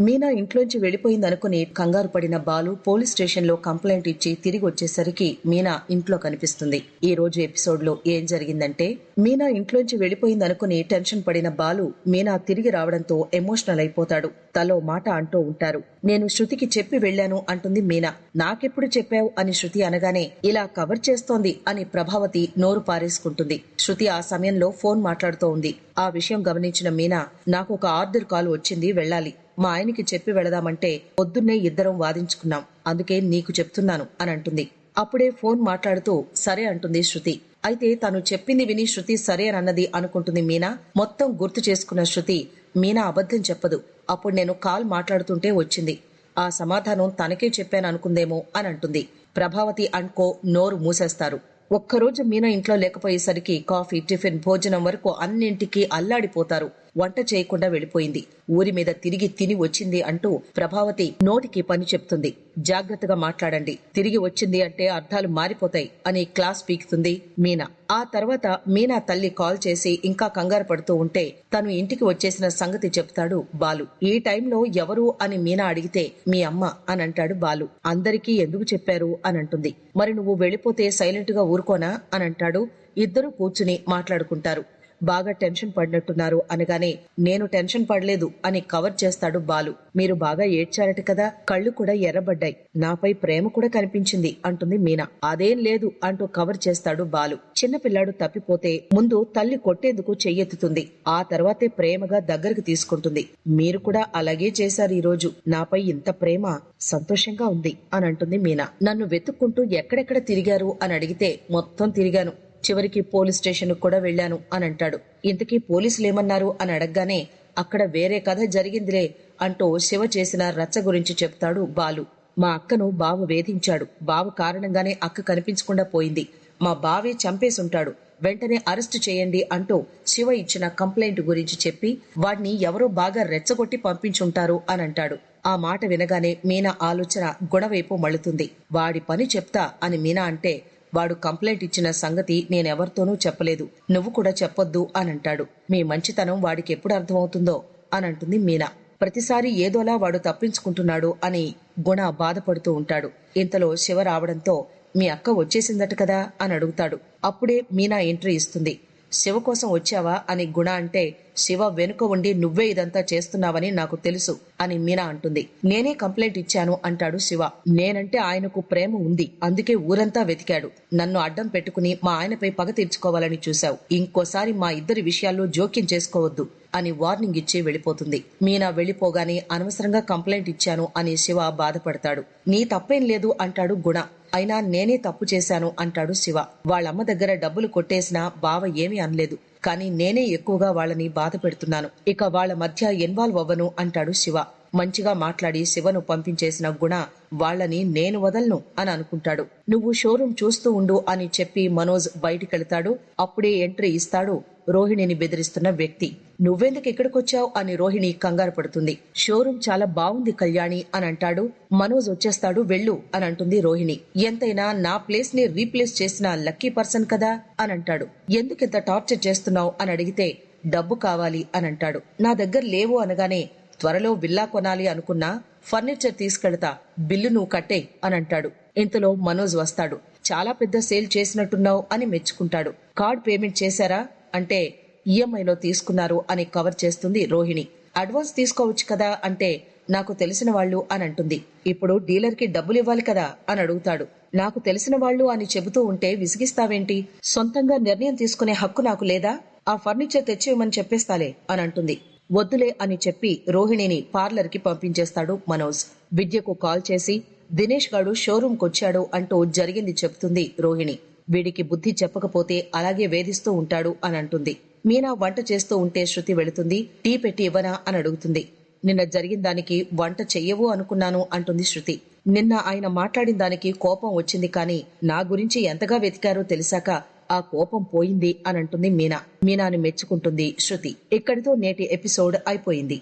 మీనా ఇంట్లోంచి వెళ్ళిపోయిందనుకుని కంగారు పడిన బాలు పోలీస్ స్టేషన్లో కంప్లైంట్ ఇచ్చి తిరిగి వచ్చేసరికి మీనా ఇంట్లో కనిపిస్తుంది. ఈ రోజు ఎపిసోడ్లో ఏం జరిగిందంటే మీనా ఇంట్లోంచి వెళ్ళిపోయిందనుకుని టెన్షన్ పడిన బాలు మీనా తిరిగి రావడంతో ఎమోషనల్ అయిపోతాడు. తలో మాట అంటూ ఉంటారు. నేను శృతికి చెప్పి వెళ్ళాను అంటుంది మీనా. నాకెప్పుడు చెప్పావు అని శృతి అనగానే ఇలా కవర్ చేస్తోంది అని ప్రభావతి నోరు పారేసుకుంటుంది. శృతి ఆ సమయంలో ఫోన్ మాట్లాడుతూ ఉంది. ఆ విషయం గమనించిన మీనా నాకు ఒక ఆర్డర్ కాల్ వచ్చింది వెళ్ళాలి. మా ఆయనకి చెప్పి వెళదామంటే పొద్దున్నే ఇద్దరం వాదించుకున్నాం. అందుకే నీకు చెప్తున్నాను అని అంటుంది. అప్పుడే ఫోన్ మాట్లాడుతూ సరే అంటుంది శృతి. అయితే తను చెప్పింది విని శృతి సరే అన్నది అనుకుంటుంది మీనా. మొత్తం గుర్తు చేసుకున్న శృతి మీనా అబద్ధం చెప్పదు. అప్పుడు నేను కాల్ మాట్లాడుతుంటే వచ్చింది. ఆ సమాధానం తనకే చెప్పాను అనుకుందేమో అని అంటుంది. ప్రభావతి అండ్కో నోరు మూసేస్తారు. ఒక్కరోజు మీనా ఇంట్లో లేకపోయేసరికి కాఫీ టిఫిన్ భోజనం వరకు అన్నింటికీ అల్లాడిపోతారు. వంట చేయకుండా వెళ్ళిపోయింది. ఊరి మీద తిరిగి తిని వచ్చింది అంటూ ప్రభావతి నోటికి పని చెప్తుంది. జాగ్రత్తగా మాట్లాడండి. తిరిగి వచ్చింది అంటే అర్థాలు మారిపోతాయి అని క్లాస్ పీకుతుంది మీనా. ఆ తర్వాత మీనా తల్లి కాల్ చేసి ఇంకా కంగారు పడుతూ ఉంటే తను ఇంటికి వచ్చేసిన సంగతి చెప్తాడు బాలు. ఈ టైంలో ఎవరు అని మీనా అడిగితే మీ అమ్మ అని అంటాడు బాలు. అందరికీ ఎందుకు చెప్పారు అని అంటుంది. మరి నువ్వు వెళ్ళిపోతే సైలెంట్గా ఊరుకోనా అని అంటాడు. ఇద్దరు కూర్చుని మాట్లాడుకుంటారు. బాగా టెన్షన్ పడినట్టున్నారు అనగానే నేను టెన్షన్ పడలేదు అని కవర్ చేస్తాడు బాలు. మీరు బాగా ఏడ్చారట కదా కళ్ళు కూడా ఎర్రబడ్డాయి. నాపై ప్రేమ కూడా కనిపించింది అంటుంది మీనా. అదేం లేదు అంటూ కవర్ చేస్తాడు బాలు. చిన్నపిల్లాడు తప్పిపోతే ముందు తల్లి కొట్టేందుకు చెయ్యెత్తుతుంది. ఆ తర్వాతే ప్రేమగా దగ్గరకు తీసుకుంటుంది. మీరు కూడా అలాగే చేశారు ఈరోజు. నాపై ఇంత ప్రేమ సంతోషంగా ఉంది అని అంటుంది మీనా. నన్ను వెతుక్కుంటూ ఎక్కడెక్కడ తిరిగారు? అని అడిగితే మొత్తం తిరిగాను. చివరికి పోలీస్ స్టేషన్ కూడా వెళ్ళాను అని అంటాడు. ఇంతకీ పోలీసులేమన్నారు అని అడగగానే అక్కడ వేరే కథ జరిగిందిలే అంటూ శివ చేసిన రచ్చ గురించి చెప్తాడు బాలు. మా అక్కను బావ వేధించాడు. బావ కారణంగానే అక్క కనిపించకుండా పోయింది. మా బావే చంపేసుంటాడు. వెంటనే అరెస్టు చేయండి అంటూ శివ ఇచ్చిన కంప్లైంట్ గురించి చెప్పి వాడిని ఎవరో బాగా రెచ్చగొట్టి పంపించుంటారు అని అంటాడు. ఆ మాట వినగానే మీనా ఆలోచన గుణవైపు మళ్ళుతుంది. వాడి పని చెప్తా అని మీనా అంటే వాడు కంప్లైంట్ ఇచ్చిన సంగతి నేనెవరితోనూ చెప్పలేదు. నువ్వు కూడా చెప్పొద్దు అని అంటాడు మీ మంచితనం వాడికి ఎప్పుడు అర్థమవుతుందో అని అంటుంది మీనా. ప్రతిసారి ఏదోలా వాడు తప్పించుకుంటున్నాడు అని గుణ బాధపడుతూ ఉంటాడు. ఇంతలో శివ రావడంతో మీ అక్క వచ్చేసిందట కదా? అని అడుగుతాడు. అప్పుడే మీనా ఎంట్రీ ఇస్తుంది. శివ కోసం వచ్చావా అని గుణ అంటే శివ వెనుక ఉండి నువ్వే ఇదంతా చేస్తున్నావని నాకు తెలుసు అని మీనా అంటుంది. నేనే కంప్లైంట్ ఇచ్చాను అంటాడు శివ. నేనంటే ఆయనకు ప్రేమ ఉంది. అందుకే ఊరంతా వెతికాడు. నన్ను అడ్డం పెట్టుకుని మా ఆయనపై పగ తీర్చుకోవాలని చూశావు. ఇంకోసారి మా ఇద్దరి విషయాల్లో జోక్యం చేసుకోవద్దు అని వార్నింగ్ ఇచ్చి వెళ్ళిపోతుంది. మీనా వెళ్ళిపోగానే అనవసరంగా కంప్లైంట్ ఇచ్చాను అని శివ బాధపడతాడు. నీ తప్పేం లేదు అంటాడు గుణ. అయినా నేనే తప్పు చేశాను అంటాడు శివ. వాళ్ళమ్మ దగ్గర డబ్బులు కొట్టేసినా బావ ఏమీ అనలేదు. కానీ నేనే ఎక్కువగా వాళ్ళని బాధ పెడుతున్నాను. ఇక వాళ్ళ మధ్య ఇన్వాల్వ్ అవ్వను అంటాడు శివ. మంచిగా మాట్లాడి శివను పంపించేసిన గుణ వాళ్ళని నేను వదలను అని అనుకుంటాడు. నువ్వు షోరూం చూస్తూ ఉండు అని చెప్పి మనోజ్ బయటికెళ్తాడు. అప్పుడే ఎంట్రీ ఇస్తాడు రోహిణిని బెదిరిస్తున్న వ్యక్తి. నువ్వెందుకు ఇక్కడికొచ్చావు? అని రోహిణి కంగారు పడుతుంది. షోరూం చాలా బాగుంది కళ్యాణి అని అంటాడు. మనోజ్ వచ్చేస్తాడు. వెళ్ళు అని అంటుంది రోహిణి. ఎంతైనా నా ప్లేస్ని రీప్లేస్ చేసిన లక్కీ పర్సన్ కదా అని అంటాడు. ఎందుకింత టార్చర్ చేస్తున్నావు? అని అడిగితే డబ్బు కావాలి అని అంటాడు. నా దగ్గర లేవు అనగానే త్వరలో విల్లా కొనాలి అనుకున్నా ఫర్నిచర్ తీసుకెళ్తా బిల్లు నువ్వు కట్టే అని అంటాడు ఇంతలో మనోజ్ వస్తాడు. చాలా పెద్ద సేల్ చేసినట్టున్నావు అని మెచ్చుకుంటాడు. కార్డ్ పేమెంట్ చేశారా? అంటే ఈఎంఐలో తీసుకున్నారు అని కవర్ చేస్తుంది రోహిణి. అడ్వాన్స్ తీసుకోవచ్చు కదా అంటే నాకు తెలిసిన వాళ్ళు అని అంటుంది. ఇప్పుడు డీలర్కి డబ్బులు ఇవ్వాలి కదా అని అడుగుతాడు. నాకు తెలిసిన వాళ్ళు అని చెబుతూ ఉంటే విసిగిస్తావేంటి? సొంతంగా నిర్ణయం తీసుకునే హక్కు నాకు లేదా? ఆ ఫర్నిచర్ తెచ్చేయమని చెప్పేస్తాలే అని అంటుంది. వద్దులే అని చెప్పి రోహిణిని పార్లర్కి పంపించేస్తాడు మనోజ్. విద్యకు కాల్ చేసి దినేష్ గాడు షోరూమ్ కొచ్చాడు అంటూ జరిగింది చెప్తుంది రోహిణి. వీడికి బుద్ధి చెప్పకపోతే అలాగే వేధిస్తూ ఉంటాడు అని అంటుంది. మీనా వంట చేస్తూ ఉంటే శృతి వెళుతుంది టీ పెట్టి ఇవ్వనా అని అడుగుతుంది. నిన్న జరిగిన దానికి వంట చెయ్యవు అనుకున్నాను అంటుంది శృతి. నిన్న ఆయన మాట్లాడిన దానికి కోపం వచ్చింది కానీ నా గురించి ఎంతగా వెతికారో తెలిసాక ఆ కోపం పోయింది అని అంటుంది మీనా. మీనాని మెచ్చుకుంటుంది శృతి. ఇక్కడితో నేటి ఎపిసోడ్ అయిపోయింది.